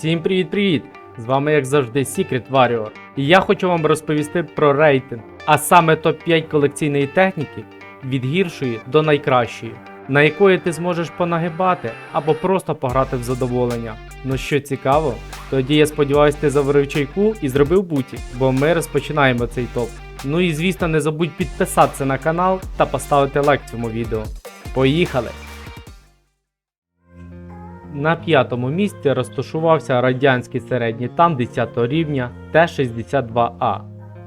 Всім привіт-привіт! З вами, як завжди, Secret Warrior. І я хочу вам розповісти про рейтинг, а саме топ-5 колекційної техніки від гіршої до найкращої, на якої ти зможеш понагибати або просто пограти в задоволення. Ну що цікаво, тоді я сподіваюся, ти заварив чайку і зробив буті, бо ми розпочинаємо цей топ. Ну і звісно, не забудь підписатися на канал та поставити лайк цьому відео. Поїхали! На п'ятому місці розташувався радянський середній танк 10 рівня Т-62А.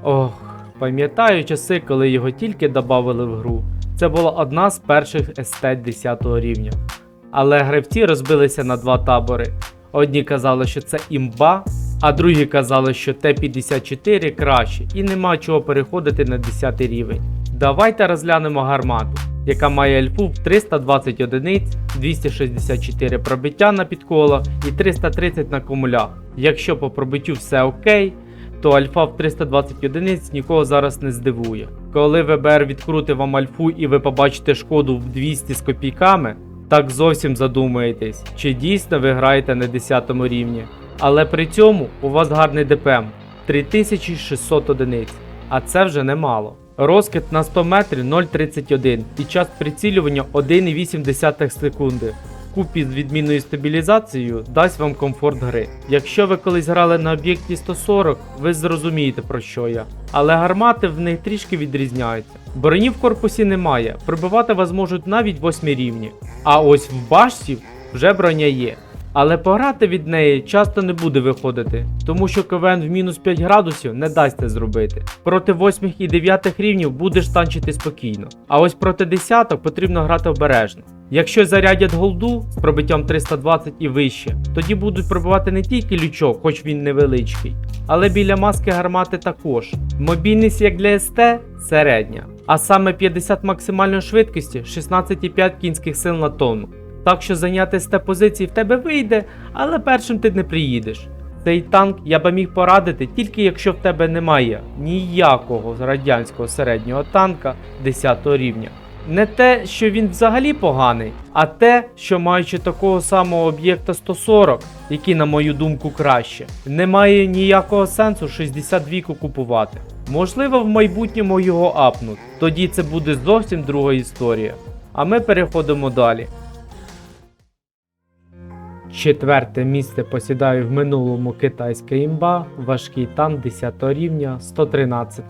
Ох, пам'ятаю часи, коли його тільки додавали в гру. Це була одна з перших естет 10 рівня. Але гравці розбилися на два табори. Одні казали, що це імба, а другі казали, що Т-54 краще і нема чого переходити на 10 рівень. Давайте розглянемо гармату, яка має альфу в 320 одиниць, 264 пробиття на підколах і 330 на кумулях. Якщо по пробиттю все окей, то альфа в 320 одиниць нікого зараз не здивує. Коли ВБР відкрути вам альфу і ви побачите шкоду в 200 з копійками, так зовсім задумаєтесь, чи дійсно ви граєте на 10 рівні. Але при цьому у вас гарний ДПМ 3600 одиниць, а це вже немало. Розкид на 100 метрів 0,31 і час прицілювання 1,8 секунди. Купі з відмінною стабілізацією дасть вам комфорт гри. Якщо ви колись грали на об'єкті 140, ви зрозумієте про що я. Але гармати в них трішки відрізняються. Броні в корпусі немає, пробивати вас можуть навіть 8 рівні. А ось в башті вже броня є. Але пограти від неї часто не буде виходити, тому що КВН в мінус 5 градусів не дасть це зробити. Проти 8 і 9 рівнів будеш танчити спокійно. А ось проти 10 потрібно грати обережно. Якщо зарядять голду з пробиттям 320 і вище, тоді будуть пробивати не тільки лючок, хоч він невеличкий, але біля маски гармати також. Мобільність як для СТ середня, а саме 50 максимальної швидкості, 16,5 кінських сил на тонну. Так що зайняти ст позиції в тебе вийде, але першим ти не приїдеш. Цей танк я би міг порадити тільки якщо в тебе немає ніякого радянського середнього танка 10 рівня. Не те, що він взагалі поганий, а те, що маючи такого самого об'єкта 140, який, на мою думку, краще, немає ніякого сенсу 62 купувати. Можливо, в майбутньому його апнуть, тоді це буде зовсім друга історія. А ми переходимо далі. Четверте місце посідає в минулому китайська імба, важкий танк 10 рівня 113.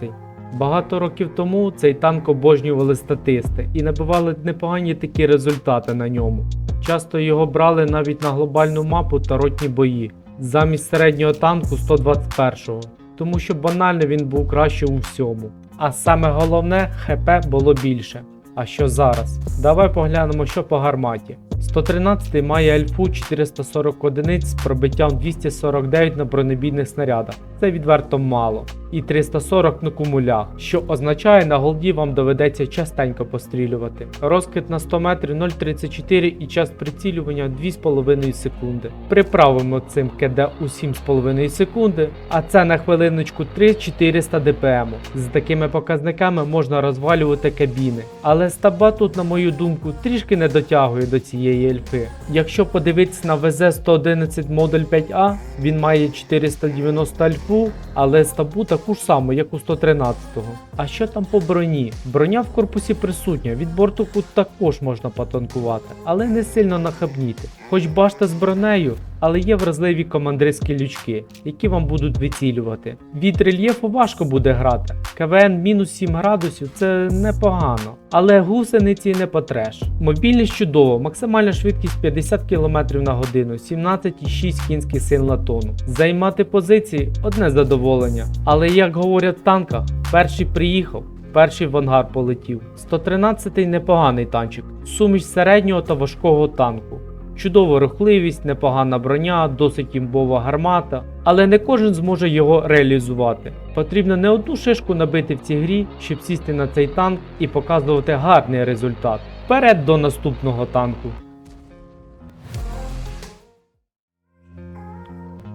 Багато років тому цей танк обожнювали статисти і набивали непогані такі результати на ньому. Часто його брали навіть на глобальну мапу та ротні бої, замість середнього танку 121-го, тому що банально він був краще у всьому. А саме головне, ХП було більше. А що зараз? Давай поглянемо, що по гарматі. 113 має альфу 440 одиниць з пробиттям 249 на бронебійних снарядах. Це відверто мало. І 340 на кумулях, що означає на голді вам доведеться частенько пострілювати. Розкид на 100 метрів 0,34 і час прицілювання 2,5 секунди. Приправимо цим КД у 7,5 секунди, а це на хвилиночку 3400 ДПМ. З такими показниками можна розвалювати кабіни. Але стаба тут, на мою думку, трішки не дотягує до цієї ельфи. Якщо подивитися на ВЗ-111 модуль 5А, він має 490 альфу, але стабу таку ж саму, як у 113-го. А що там по броні? Броня в корпусі присутня, від борту також можна потанкувати, але не сильно нахабніти. Хоч башта з бронею, але є вразливі командирські лючки, які вам будуть вицілювати. Від рельєфу важко буде грати. КВН мінус 7 градусів це непогано, але гусениці не потреш. Мобільність чудово, максимальна швидкість 50 км на годину, 17,6 кінських сил на тонну. Займати позиції одне задоволення. Але як говорять в танках, перший приїхав. Перший в ангар полетів. 113-й непоганий танчик, суміш середнього та важкого танку. Чудова рухливість, непогана броня, досить імбова гармата, але не кожен зможе його реалізувати. Потрібно не одну шишку набити в цій грі, щоб сісти на цей танк і показувати гарний результат. Вперед до наступного танку.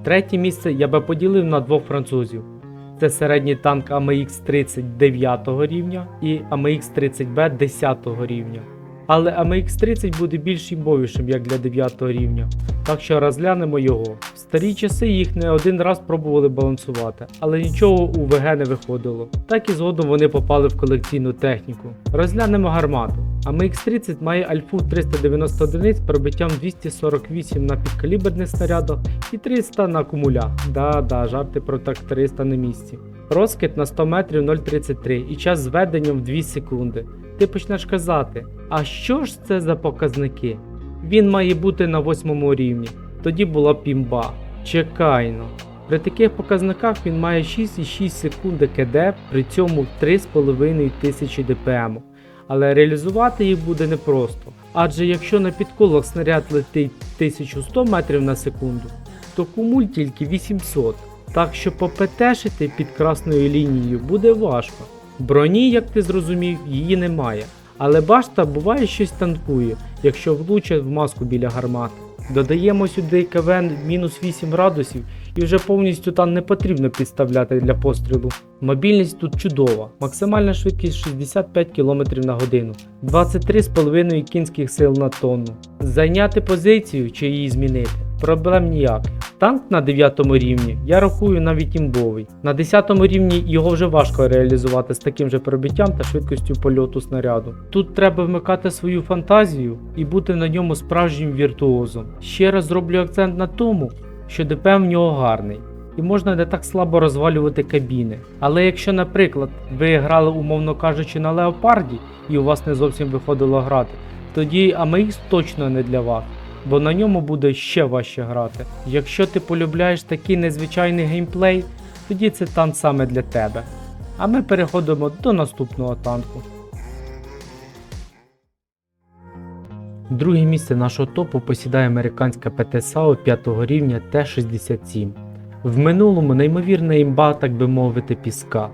Третє місце я би поділив на двох французів. Це середній танк AMX 30 9 рівня і AMX 30B 10 рівня. Але AMX-30 буде більш імбовішим, як для 9 рівня. Так що розглянемо його. В старі часи їх не один раз пробували балансувати, але нічого у ВГ не виходило. Так і згодом вони попали в колекційну техніку. Розглянемо гармату. AMX-30 має альфу 390 одиниць пробиттям 248 на підкаліберних снарядах і 300 на акумулях. Да-да, жарти про так 300 на місці. Розкид на 100 метрів 0,33 і час зведення в 2 секунди. Ти почнеш казати, а що ж це за показники? Він має бути на 8 рівні. Тоді була пімба. Чекайно. При таких показниках він має 6,6 секунди КД, при цьому 3,5 тисячі ДПМ. Але реалізувати їх буде непросто. Адже якщо на підколах снаряд летить 1100 метрів на секунду, то кумуль тільки 800. Так що попетешити під красною лінією буде важко. Броні, як ти зрозумів, її немає. Але башта буває щось танкує, якщо влучить в маску біля гармати. Додаємо сюди КВН мінус 8 градусів і вже повністю там не потрібно підставляти для пострілу. Мобільність тут чудова, максимальна швидкість 65 км на годину, 23,5 кінських сил на тонну. Зайняти позицію чи її змінити проблем ніяких. Танк на 9 рівні я рахую навіть імбовий. На 10 рівні його вже важко реалізувати з таким же пробиттям та швидкістю польоту снаряду. Тут треба вмикати свою фантазію і бути на ньому справжнім віртуозом. Ще раз зроблю акцент на тому, що ДПМ в нього гарний. І можна не так слабо розвалювати кабіни. Але якщо, наприклад, ви грали, умовно кажучи, на леопарді і у вас не зовсім виходило грати, тоді AMX точно не для вас, бо на ньому буде ще важче грати. Якщо ти полюбляєш такий незвичайний геймплей, тоді це танк саме для тебе. А ми переходимо до наступного танку. Друге місце нашого топу посідає американська ПТ-САУ 5 рівня Т-67. В минулому неймовірна імба, так би мовити, піска.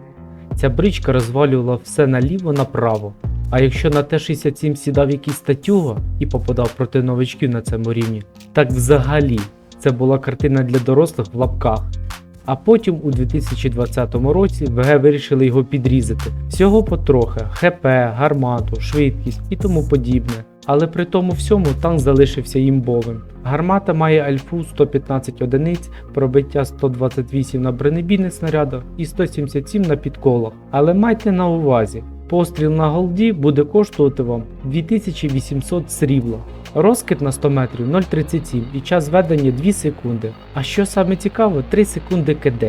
Ця бричка розвалювала все наліво-направо. А якщо на Т-67 сідав якийсь статюга і попадав проти новичків на цьому рівні, так взагалі це була картина для дорослих в лапках. А потім у 2020 році ВГ вирішили його підрізати. Всього потрохи, ХП, гармату, швидкість і тому подібне. Але при тому всьому танк залишився імбовим. Гармата має альфу 115 одиниць, пробиття 128 на бронебійних снарядах і 177 на підколах. Але майте на увазі, постріл на голді буде коштувати вам 2800 срібла. Розкид на 100 метрів 0,37 і час ведення 2 секунди. А що саме цікаво, 3 секунди КД.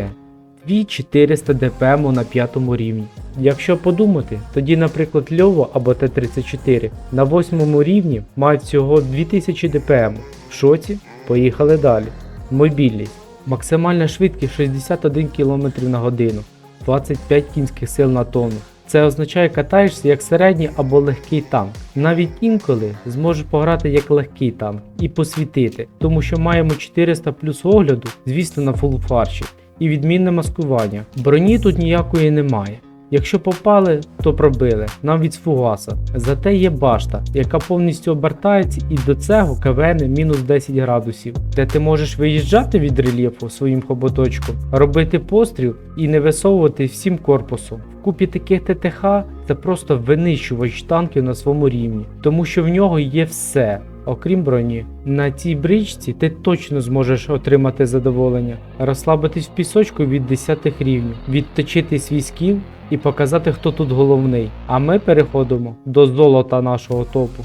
2400 ДПМ на п'ятому рівні. Якщо подумати, тоді, наприклад, Льово або Т-34 на восьмому рівні мають всього 2000 ДПМ. В шоці? Поїхали далі. Мобільність. Максимальна швидкість 61 км на годину, 25 кінських сил на тонну. Це означає катаєшся як середній або легкий танк. Навіть інколи зможеш пограти як легкий танк і посвітити, тому що маємо 400 плюс огляду, звісно, на фулфарші і відмінне маскування. Броні тут ніякої немає. Якщо попали, то пробили, навіть з фугаса. Зате є башта, яка повністю обертається і до цього КВН мінус 10 градусів, де ти можеш виїжджати від рельєфу своїм хоботочком, робити постріл і не висовувати всім корпусом. В купі таких ТТХ це просто винищувач танків на своєму рівні, тому що в нього є все. Окрім броні, на цій бричці ти точно зможеш отримати задоволення, розслабитись в пісочку від 10 рівнів, відточити свій скіл і показати, хто тут головний. А ми переходимо до золота нашого топу.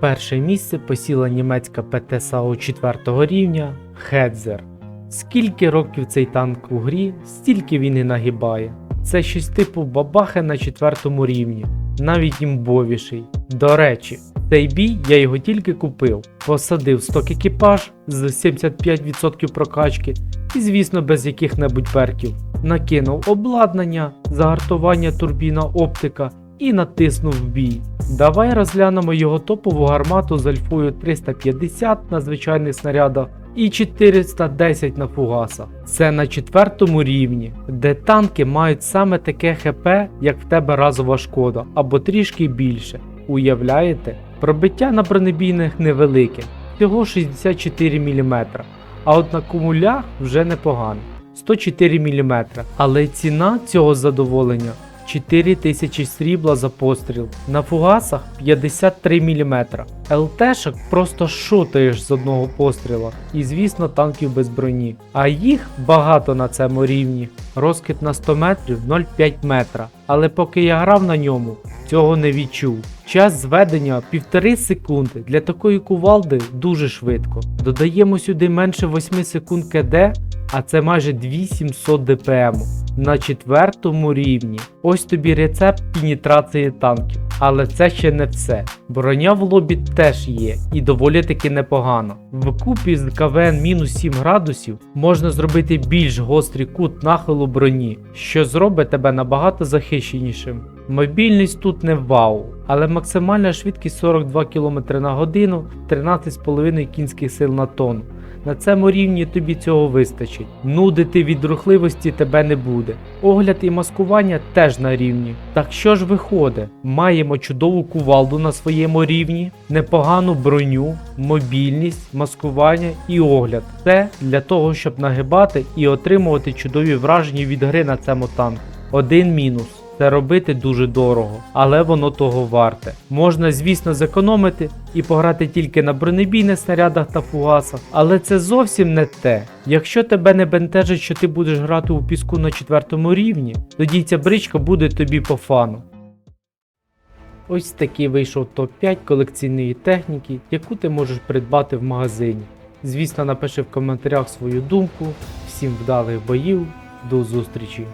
Перше місце посіла німецька ПТ САУ 4 рівня Хедзер. Скільки років цей танк у грі, стільки він і нагибає. Це щось типу бабахи на четвертому рівні, навіть імбовіший. До речі, цей бій я його тільки купив, посадив сток екіпаж з 75% прокачки і, звісно, без яких-небудь перків. Накинув обладнання, загартування турбіна оптика і натиснув бій. Давай розглянемо його топову гармату з альфою 350 на звичайних снарядах і 410 на фугасах. Це на четвертому рівні, де танки мають саме таке ХП, як в тебе разова шкода, або трішки більше. Уявляєте? Пробиття на бронебійних невелике, всього 64 мм, а от на кумулях вже непогано 104 мм. Але ціна цього задоволення 4000 срібла за постріл. На фугасах 53 мм. ЛТшок просто шотаєш з одного постріла. І звісно танків без броні. А їх багато на цьому рівні. Розкид на 100 метрів 0,5 метра. Але поки я грав на ньому, цього не відчув. Час зведення 1,5 секунди для такої кувалди дуже швидко. Додаємо сюди менше 8 секунд КД, а це майже 2700 ДПМ на четвертому рівні. Ось тобі рецепт пенітрації танків. Але це ще не все. Броня в лобі теж є і доволі таки непогано. Вкупі з КВН мінус 7 градусів можна зробити більш гострий кут нахилу броні, що зробить тебе набагато захищенішим. Мобільність тут не вау, але максимальна швидкість 42 км на годину, 13,5 кінських сил на тонну. На цьому рівні тобі цього вистачить. Нудити від рухливості тебе не буде. Огляд і маскування теж на рівні. Так що ж виходить? Маємо чудову кувалду на своєму рівні, непогану броню, мобільність, маскування і огляд. Це для того, щоб нагибати і отримувати чудові враження від гри на цьому танку. Один мінус. Це робити дуже дорого, але воно того варте. Можна, звісно, зекономити і пограти тільки на бронебійних снарядах та фугасах, але це зовсім не те. Якщо тебе не бентежить, що ти будеш грати у піску на четвертому рівні, тоді ця бричка буде тобі по фану. Ось такий вийшов топ-5 колекційної техніки, яку ти можеш придбати в магазині. Звісно, напиши в коментарях свою думку. Всім вдалих боїв, до зустрічі!